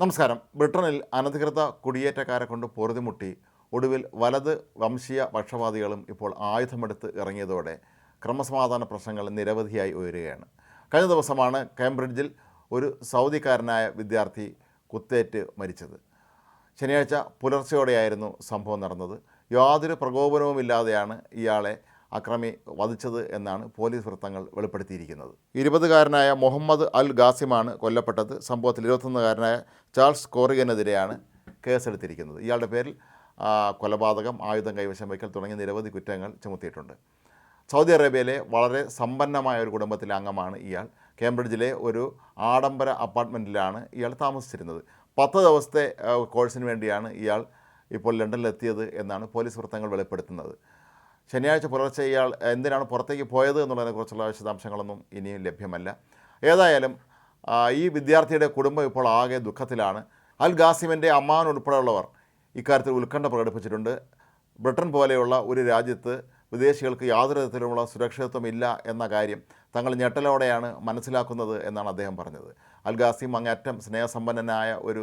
നമസ്കാരം. ബ്രിട്ടനിൽ അനധികൃത കുടിയേറ്റക്കാരെ കൊണ്ട് പൊറുതിമുട്ടി ഒടുവിൽ വലത് വംശീയ പക്ഷപാതികളും ഇപ്പോൾ ആയുധമെടുത്ത് ഇറങ്ങിയതോടെ ക്രമസമാധാന പ്രശ്നങ്ങൾ നിരവധിയായി ഉയരുകയാണ്. കഴിഞ്ഞ ദിവസമാണ് കേംബ്രിഡ്ജിൽ ഒരു സൗദിക്കാരനായ വിദ്യാർത്ഥി കുത്തേറ്റ് മരിച്ചത്. ശനിയാഴ്ച പുലർച്ചെയോടെയായിരുന്നു സംഭവം നടന്നത്. യാതൊരു പ്രകോപനവുമില്ലാതെയാണ് ഇയാളെ അക്രമി വധിച്ചത് എന്നാണ് പോലീസ് വൃത്തങ്ങൾ വെളിപ്പെടുത്തിയിരിക്കുന്നത്. ഇരുപതുകാരനായ മുഹമ്മദ് അൽ ഗാസിമാണ് കൊല്ലപ്പെട്ടത്. സംഭവത്തിൽ ഇരുപത്തൊന്നുകാരനായ ചാൾസ് കോറിഗനെതിരെയാണ് കേസെടുത്തിരിക്കുന്നത്. ഇയാളുടെ പേരിൽ കൊലപാതകം ആയുധം കൈവശം വയ്ക്കൽ തുടങ്ങിയ നിരവധി കുറ്റങ്ങൾ ചുമത്തിയിട്ടുണ്ട്. സൗദി അറേബ്യയിലെ വളരെ സമ്പന്നമായ ഒരു കുടുംബത്തിലെ അംഗമാണ് ഇയാൾ. കേംബ്രിഡ്ജിലെ ഒരു ആഡംബര അപ്പാർട്ട്മെന്റിലാണ് ഇയാൾ താമസിച്ചിരുന്നത്. പത്ത് ദിവസത്തെ കോഴ്സിന് വേണ്ടിയാണ് ഇയാൾ ഇപ്പോൾ ലണ്ടനിലെത്തിയത് എന്നാണ് പോലീസ് വൃത്തങ്ങൾ വെളിപ്പെടുത്തുന്നത്. ശനിയാഴ്ച പുലർച്ചെ ഇയാൾ എന്തിനാണ് പുറത്തേക്ക് പോയത് എന്നുള്ളതിനെക്കുറിച്ചുള്ള വിശദാംശങ്ങളൊന്നും ഇനിയും ലഭ്യമല്ല. ഏതായാലും ഈ വിദ്യാർത്ഥിയുടെ കുടുംബം ഇപ്പോൾ ആകെ ദുഃഖത്തിലാണ്. അൽ ഗാസിമിന്റെ അമ്മാൻ ഉൾപ്പെടെയുള്ളവർ ഇക്കാര്യത്തിൽ ഉത്കണ്ഠ പ്രകടിപ്പിച്ചിട്ടുണ്ട്. ബ്രിട്ടൻ പോലെയുള്ള ഒരു രാജ്യത്ത് വിദേശികൾക്ക് യാതൊരു തരത്തിലുമുള്ള സുരക്ഷിതത്വം ഇല്ല എന്ന കാര്യം തങ്ങൾ ഞെട്ടലോടെയാണ് മനസ്സിലാക്കുന്നത് എന്നാണ് അദ്ദേഹം പറഞ്ഞത്. അൽ ഗാസിം അങ്ങേറ്റം സ്നേഹസമ്പന്നനായ ഒരു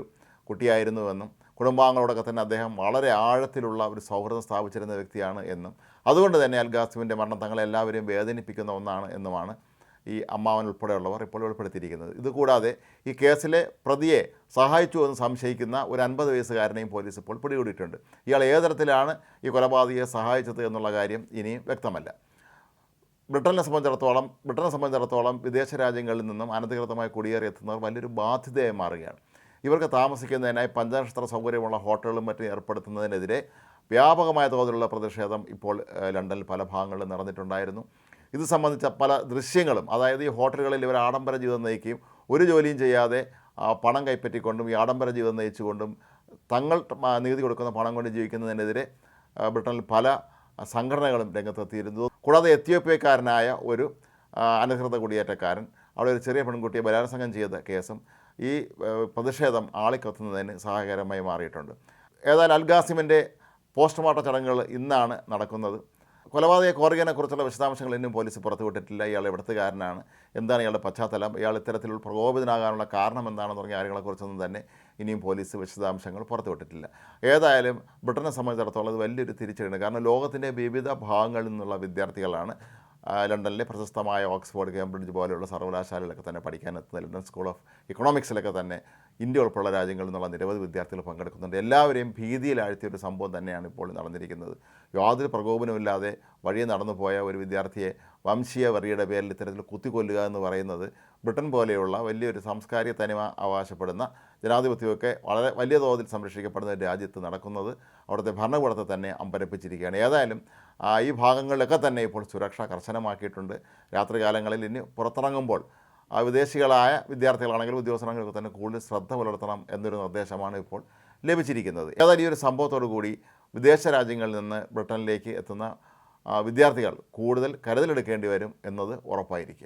കുട്ടിയായിരുന്നുവെന്നും കുടുംബാംഗങ്ങളോടൊക്കെ തന്നെ അദ്ദേഹം വളരെ ആഴത്തിലുള്ള ഒരു സൗഹൃദം സ്ഥാപിച്ചിരുന്ന വ്യക്തിയാണ് എന്നും. അതുകൊണ്ട് തന്നെ അൽഗാസിമിന്റെ മരണം തങ്ങളെ എല്ലാവരെയും വേദനിപ്പിക്കുന്ന ഒന്നാണ് എന്നുമാണ് ഈ അമ്മാവൻ ഉൾപ്പെടെയുള്ളവർ ഇപ്പോൾ വെളിപ്പെടുത്തിയിരിക്കുന്നത്. ഇതുകൂടാതെ ഈ കേസിലെ പ്രതിയെ സഹായിച്ചു എന്ന് സംശയിക്കുന്ന ഒരു അൻപത് വയസ്സുകാരനെയും പോലീസ് ഇപ്പോൾ പിടികൂടിയിട്ടുണ്ട്. ഇയാൾ ഏത് തരത്തിലാണ് ഈ കൊലപാതകയെ സഹായിച്ചത് എന്നുള്ള കാര്യം ഇനിയും വ്യക്തമല്ല. ബ്രിട്ടനെ സംബന്ധിച്ചിടത്തോളം ബ്രിട്ടനെ സംബന്ധിച്ചിടത്തോളം വിദേശ രാജ്യങ്ങളിൽ നിന്നും അനധികൃതമായി കുടിയേറി എത്തുന്നവർ വലിയൊരു ബാധ്യതയായി മാറുകയാണ്. ഇവർക്ക് താമസിക്കുന്നതിനായി പഞ്ചനക്ഷത്ര സൗകര്യമുള്ള ഹോട്ടലുകളും മറ്റും ഏർപ്പെടുത്തുന്നതിനെതിരെ വ്യാപകമായ തോതിലുള്ള പ്രതിഷേധം ഇപ്പോൾ ലണ്ടനിൽ പല ഭാഗങ്ങളിലും നടന്നിട്ടുണ്ടായിരുന്നു. ഇത് സംബന്ധിച്ച പല ദൃശ്യങ്ങളും അതായത് ഈ ഹോട്ടലുകളിൽ ഇവർ ആഡംബര ജീവിതം നയിക്കുകയും ഒരു ജോലിയും ചെയ്യാതെ പണം കൈപ്പറ്റിക്കൊണ്ടും ഈ ആഡംബര ജീവിതം നയിച്ചുകൊണ്ടും തങ്ങൾ നികുതി കൊടുക്കുന്ന പണം കൊണ്ട് ജീവിക്കുന്നതിനെതിരെ ബ്രിട്ടനിൽ പല സംഘടനകളും രംഗത്തെത്തിയിരുന്നു. കൂടാതെ എത്യോപ്യക്കാരനായ ഒരു അനധികൃത കുടിയേറ്റക്കാരൻ അവിടെ ഒരു ചെറിയ പെൺകുട്ടിയെ ബലാത്സംഗം ചെയ്ത കേസും ഈ പ്രതിഷേധം ആളിക്കത്തുന്നതിന് സഹായകരമായി മാറിയിട്ടുണ്ട്. ഏതായാലും അൽഗാസിമിന്റെ പോസ്റ്റ്മോർട്ടം ചടങ്ങുകൾ ഇന്നാണ് നടക്കുന്നത്. കൊലപാതക കോറിയനെ കുറിച്ചുള്ള വിശദാംശങ്ങൾ ഇന്നും പോലീസ് പുറത്തുവിട്ടിട്ടില്ല. ഇയാൾ എവിടുത്തുകാരനാണ് എന്താണ് ഇയാളുടെ പശ്ചാത്തലം? ഇയാൾ ഇത്തരത്തിൽ പ്രകോപിതനാകാനുള്ള കാരണം എന്താണെന്ന് തുടങ്ങിയ കാര്യങ്ങളെക്കുറിച്ചൊന്നും തന്നെ ഇനിയും പോലീസ് വിശദാംശങ്ങൾ പുറത്തുവിട്ടിട്ടില്ല. ഏതായാലും ബ്രിട്ടനെ സംബന്ധിച്ചിടത്തോളം അത് വലിയൊരു തിരിച്ചടിയാണ്. കാരണം ലോകത്തിന്റെ വിവിധ ഭാഗങ്ങളിൽ നിന്നുള്ള വിദ്യാർത്ഥികളാണ് ലണ്ടനിലെ പ്രശസ്തമായ ഓക്സ്ഫോർഡ് കേംബ്രിഡ്ജ് പോലെയുള്ള സർവകലാശാലകളിലൊക്കെ തന്നെ പഠിക്കാനെത്തുന്ന ലണ്ടൻ സ്കൂൾ ഓഫ് ഇക്കണോമിക്സിലൊക്കെ തന്നെ ഇന്ത്യ ഉൾപ്പെടെയുള്ള രാജ്യങ്ങളിൽ നിന്നുള്ള നിരവധി വിദ്യാർത്ഥികൾ പങ്കെടുക്കുന്നുണ്ട്. എല്ലാവരെയും ഭീതിയിലാഴ്ത്തിയ ഒരു സംഭവം തന്നെയാണ് ഇപ്പോൾ നടന്നിരിക്കുന്നത്. യാതൊരു പ്രകോപനമില്ലാതെ വഴിയെ നടന്നു പോയ ഒരു വിദ്യാർത്ഥിയെ വംശീയ വറിയുടെ പേരിൽ ഇത്തരത്തിൽ കുത്തിക്കൊല്ലുക എന്ന് പറയുന്നത് ബ്രിട്ടൻ പോലെയുള്ള വലിയൊരു സാംസ്കാരിക തനിമ അവകാശപ്പെടുന്ന ജനാധിപത്യമൊക്കെ വളരെ വലിയ തോതിൽ സംരക്ഷിക്കപ്പെടുന്ന രാജ്യത്ത് നടക്കുന്നത് അവിടുത്തെ ഭരണകൂടത്തെ തന്നെ അമ്പരപ്പിച്ചിരിക്കുകയാണ്. ഏതായാലും ഈ ഭാഗങ്ങളിലൊക്കെ തന്നെ ഇപ്പോൾ സുരക്ഷ കർശനമാക്കിയിട്ടുണ്ട്. രാത്രികാലങ്ങളിൽ ഇനി പുറത്തിറങ്ങുമ്പോൾ വിദേശികളായ വിദ്യാർത്ഥികളാണെങ്കിലും ഉദ്യോഗസ്ഥരാണെങ്കിലും ഒക്കെ തന്നെ കൂടുതൽ ശ്രദ്ധ പുലർത്തണം എന്നൊരു നിർദ്ദേശമാണ് ഇപ്പോൾ ലഭിച്ചിരിക്കുന്നത്. ഏതായാലും ഈ ഒരു സംഭവത്തോടു കൂടി വിദേശ രാജ്യങ്ങളിൽ നിന്ന് ബ്രിട്ടനിലേക്ക് എത്തുന്ന വിദ്യാർത്ഥികൾ കൂടുതൽ കരുതലെടുക്കേണ്ടി വരും എന്നത് ഉറപ്പായിരിക്കുക